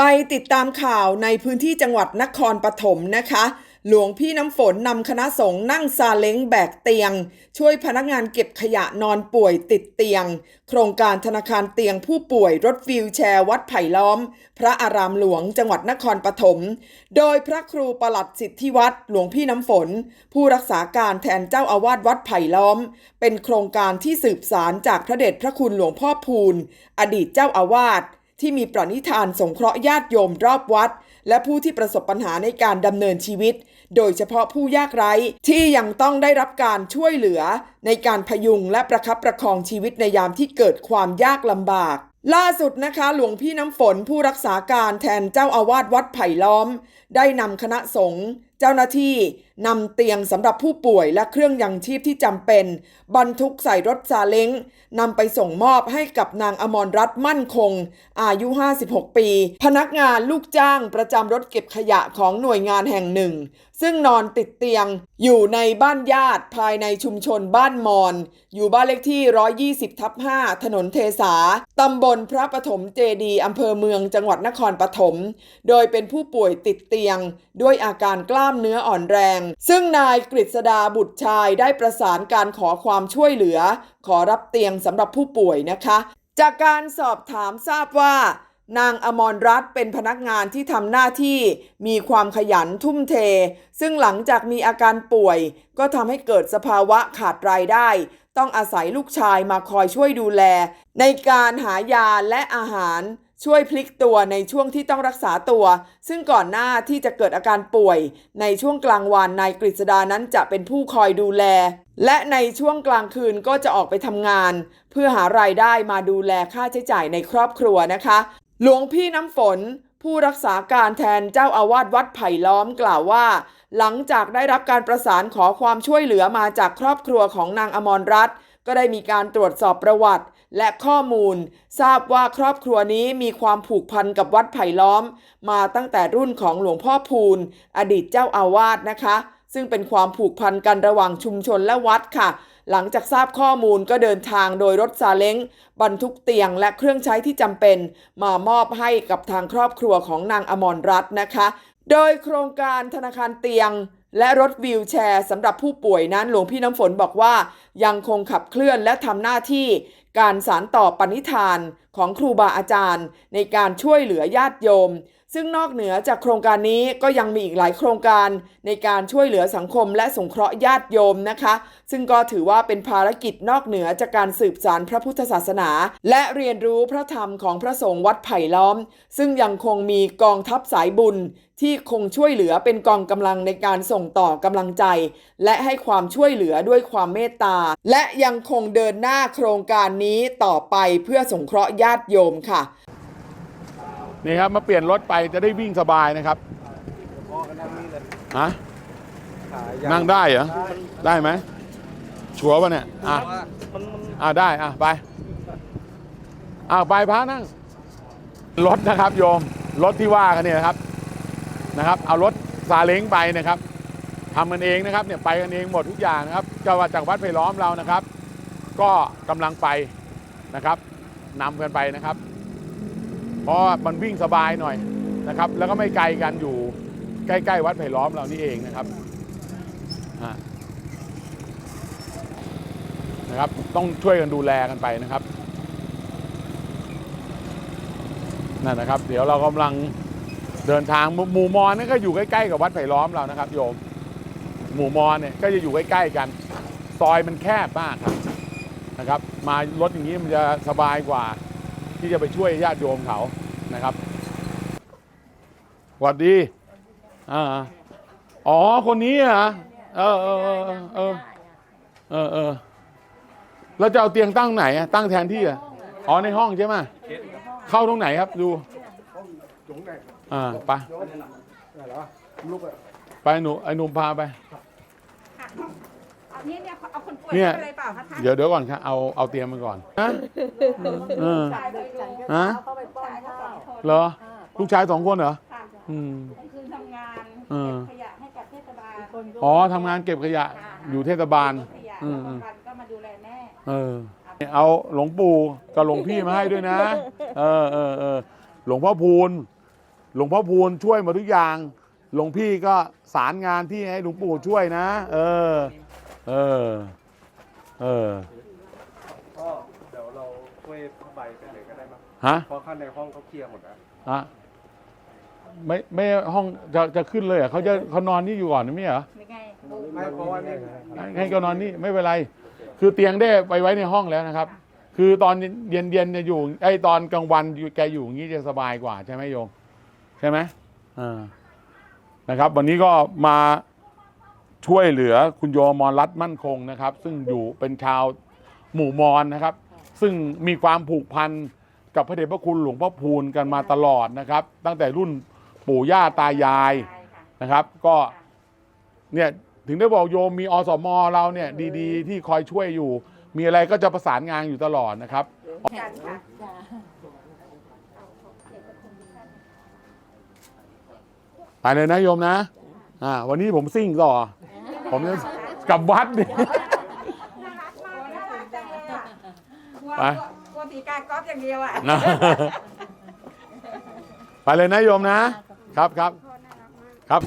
ไปติดตามข่าวในพื้นที่จังหวัดนครปฐมนะคะ หลวงพี่น้ำฝนนำคณะสงฆ์นั่งซาเล้งแบกเตียง ช่วยพนักงานเก็บขยะนอนป่วยติดเตียง โครงการธนาคารเตียงผู้ป่วยรถวีลแชร์วัดไผ่ล้อม พระอารามหลวงจังหวัดนครปฐมโดยพระครูประหลัดสิทธิวัดหลวงพี่น้ำฝน ผู้รักษาการแทนเจ้าอาวาสวัดไผ่ล้อม เป็นโครงการที่สืบสารจากพระเดชพระคุณหลวงพ่อพูนอดีตเจ้าอาวาส ที่มีประนิธานสงเคราะห์ญาติโยมรอบวัด และผู้ที่ประสบปัญหาในการดำเนินชีวิต โดยเฉพาะผู้ยากไร้ที่ยังต้องได้รับการช่วยเหลือ ในการพยุงและประคับประคองชีวิตในยามที่เกิดความยากลำบาก ล่าสุดนะคะ หลวงพี่น้ำฝนผู้รักษาการแทนเจ้าอาวาสวัดไผ่ล้อม ได้นำคณะสงฆ์ เจ้าหน้าที่นำเตียงสำหรับผู้ป่วยและเครื่องยังชีพที่จำเป็น บรรทุกใส่รถซาเล้งนำไปส่งมอบให้กับนางอมรรัตน์มั่นคง อายุ 56 ปี พนักงานลูกจ้างประจำรถเก็บขยะของหน่วยงานแห่งหนึ่ง ซึ่งนอนติดเตียงอยู่ในบ้านญาติภายในชุมชนบ้านมอน อยู่บ้านเลขที่ 120 ทับ 5 ถนนเทสาตำบลพระปฐมเจดีอำเภอเมืองจังหวัดนครปฐม โดยเป็นผู้ป่วยติดเตียงด้วยอาการกล้าามเนื้ออ่อนแรง ซึ่งนายกฤษดาบุตรชายได้ประสานการขอความช่วยเหลือ ขอรับเตียงสำหรับผู้ป่วยนะคะ จากการสอบถามทราบว่า นางอมรรัตน์เป็นพนักงานที่ทำหน้าที่มีความขยันทุ่มเท ซึ่งหลังจากมีอาการป่วย ก็ทำให้เกิดสภาวะขาดรายได้ ต้องอาศัยลูกชายมาคอยช่วยดูแล ในการหายาและอาหารช่วยพลิกตัวในช่วงที่ต้องรักษาตัว ซึ่งก่อนหน้าที่จะเกิดอาการป่วย ในช่วงกลางวันนายกฤษดานั้นจะเป็นผู้คอยดูแล และในช่วงกลางคืนก็จะออกไปทำงาน เพื่อหารายได้มาดูแลค่าใช้จ่ายในครอบครัวนะคะ หลวงพี่น้ำฝนผู้รักษาการแทนเจ้าอาวาสวัดไผ่ล้อมกล่าวว่า หลังจากได้รับการประสานขอความช่วยเหลือมาจากครอบครัวของนางอมรรัตน์ก็ได้มีการตรวจสอบประวัติ และข้อมูล ทราบว่าครอบครัวนี้มีความผูกพันกับวัดไผ่ล้อม มาตั้งแต่รุ่นของหลวงพ่อพูน อดีตเจ้าอาวาสนะคะ ซึ่งเป็นความผูกพันกันระหว่างชุมชนและวัดค่ะ หลังจากทราบข้อมูลก็เดินทางโดยรถซาเล้งบรรทุกเตียงและเครื่องใช้ที่จำเป็น มามอบให้กับทางครอบครัวของนางอมรรัตน์นะคะ โดยโครงการธนาคารเตียง และรถวีลแชร์สำหรับผู้ป่วยนั้นหลวงพี่น้ำฝนบอกว่า ยังคงขับเคลื่อนและทำหน้าที่การสารต่อปณิธานของครูบาอาจารย์ ในการช่วยเหลือญาติโยม ซึ่งนอกเหนือจากโครงการนี้ก็ยังมีอีกหลายโครงการในการช่วยเหลือสังคมและสงเคราะห์ญาติโยมนะคะ ซึ่งก็ถือว่าเป็นภารกิจนอกเหนือจากการสืบสารพระพุทธศาสนา และเรียนรู้พระธรรมของพระสงฆ์วัดไผ่ล้อม ซึ่งยังคงมีกองทัพสายบุญ ที่คงช่วยเหลือเป็นกองกำลังในการส่งต่อกำลังใจ และให้ความช่วยเหลือด้วยความเมตตา และยังคงเดินหน้าโครงการนี้ต่อไปเพื่อสงเคราะห์ญาติโยมค่ะ นี่ครับมาเปลี่ยนรถไปจะได้วิ่งสบายนะครับฮะนั่งได้เหรอ ได้ไหมชัวร์ป่ะเนี่ย อะอะได้อะไปอะไปพระนั่ง รถนะครับ โยม รถที่ว่ากันเนี่ยนะครับ นะครับ เอารถซาเล้งไปนะครับทำกันเองนะครับเนี่ยไปกันเองหมดทุกอย่างนะครับเจ้าวัดจากวัดไผ่ล้อมเรานะครับ ก็กำลังไปนะครับนำกันไปนะครับ เพราะมันวิ่งสบายหน่อยนะครับ แล้วก็ไม่ไกลกันอยู่ใกล้ๆวัดไผ่ล้อมเรานี่เองนะครับนะครับต้องช่วยกันดูแลกันไปนะครับนั่นนะครับ เดี๋ยวเรากำลังเดินทางหมู่หมู่มอนนี่ก็อยู่ใกล้ๆกับวัดไผ่ล้อมเรานะครับ โยม หมู่มอนเนี่ยก็จะอยู่ใกล้ๆกันซอยมันแคบมากครับนะครับ มารถอย่างนี้มันจะสบายกว่า ที่จะไปช่วยญาติโยมเขานะครับหวัดดีอ่าอ๋อคนนี้เหรอเออเออเออเออเออเออแล้วจะเอาเตียงตั้งไหนอะตั้งแทนที่อะอ๋อในห้องใช่ไหมเข้าตรงไหนครับดูอ่าไปไปหนูไอ้หนุ่มพาไป เอาเนี่ยเนี่ยเอาคนป่วยเนี่ยอะไรเปล่าคะท่านเดี๋ยวเดี๋ยวก่อนครับเอาเอาเตียงมาก่อนฮะเออชายไปดูฮะเขาไปป้อนข้าวเหรอลูกชายสองคนเหรอค่ะอืมกลางคืนทำงานเออเก็บขยะให้กับเทศบาลอ๋อทำงานเก็บขยะอยู่เทศบาลขยะอืแล้วมบางวันก็มาดูแลแม่เออเอาหลวงปู่กับหลวงพี่มาให้ด้วยนะ เออเออเออหลวงพ่อพูน หลวงพ่อพูนช่วยหมาทุกอย่าง หลวงพี่ก็สารงานที่ให้หลวงปู่ช่วยนะ เออ เออ เออ ก็เดี๋ยวเราช่วยผ้าใบไปเลยก็ได้มั้งฮะ เพราะข้างในห้องเขาเคลียร์หมดแล้วฮะไม่ไม่ห้องจะจะขึ้นเลยเหรอเขาจะเขานอนนี่อยู่ก่อนไม่ใช่เหรอไม่ไงไม่เพราะว่านี่ให้ก็นอนนี่ไม่เป็นไร คือเตียงได้ไปไว้ในห้องแล้วนะครับ คือตอนเย็นเย็นๆจะอยู่ไอ้ตอนกลางวันอยู่แกอยู่อย่างนี้จะสบายกว่าใช่ไหมโยมใช่ไหมอ่านะครับ วันนี้ก็มา ช่วยเหลือคุณโยมมรรัตน์มั่นคงนะครับ ซึ่งอยู่เป็นชาวหมู่มอญนะครับ ซึ่งมีความผูกพันกับพระเดชพระคุณหลวงพ่อพูนกันมาตลอดนะครับ ตั้งแต่รุ่นปู่ย่าตายายนะครับ ก็เนี่ยถึงได้บอกโยมมีอสมเราเนี่ยดีๆ ที่คอยช่วยอยู่ มีอะไรก็จะประสานงานอยู่ตลอดนะครับ กันค่ะไปเลยนะโยมนะ อ่าวันนี้ผมซิ่งต่อ ผมจะกลับวัดเนี่ยน่ารักมากน่ารักจังเลยอะกลัวไป กลัวตีการกอล์ฟอย่างเดียวอะนะไปเลยนะโยมนะ ครับครับครับ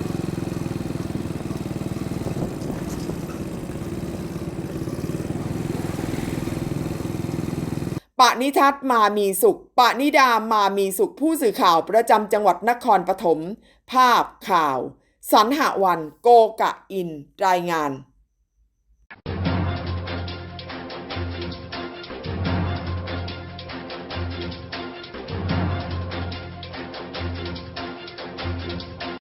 ปณิทัศน์มามีสุข ปณิดามามีสุขผู้สื่อข่าวประจำจังหวัดนครปฐม ภาพข่าว สันหวันโกกะอิน รายงาน